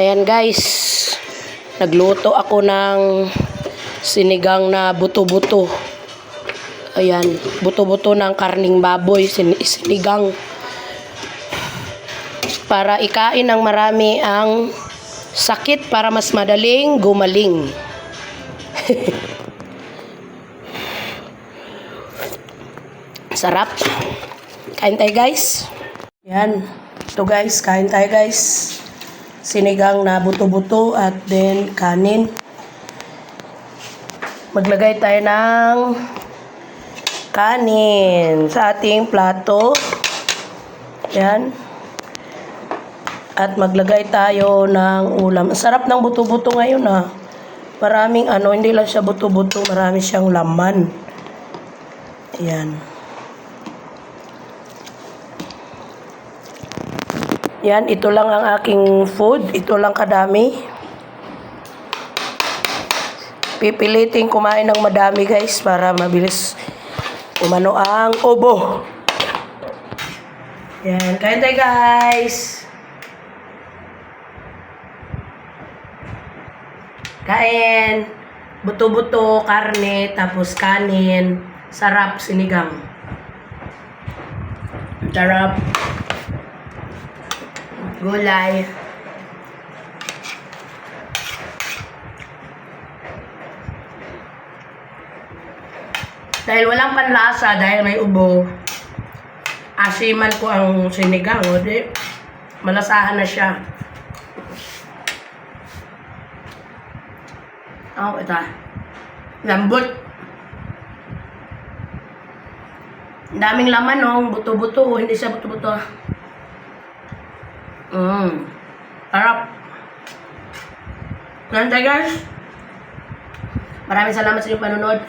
Ayan guys, nagluto ako ng sinigang na buto-buto. Ayan, buto-buto ng karning baboy, sin- sinigang. Para ikain ng marami ang sakit para mas madaling gumaling. Sarap. Kain tayo guys. Yan. Ito guys, kain tayo guys. Sinigang na buto-buto at then kanin. Maglagay tayo ng kanin sa ating plato. Yan. At maglagay tayo ng ulam. Sarap ng buto-buto ngayon ah. Maraming ano, hindi lang siya buto-buto, marami siyang laman. Yan. Yan, ito lang ang aking food. Ito lang kadami. Pipilitin kumain ng madami guys para mabilis umano ang ubo. Yan, kain tayo guys. Kain. Buto-buto, karne, tapos kanin. Sarap, sinigang. Sarap. Gulay. Dahil walang panlasa, dahil may ubo, asiman ko ang sinigang, o di, malasahan na siya. Oh, ito. Lambot. Daming laman, oh. Buto-buto, oh. Hindi siya buto-buto. Mmm. Harap. Ganun tayo, guys. Maraming salamat sa inyong panonood.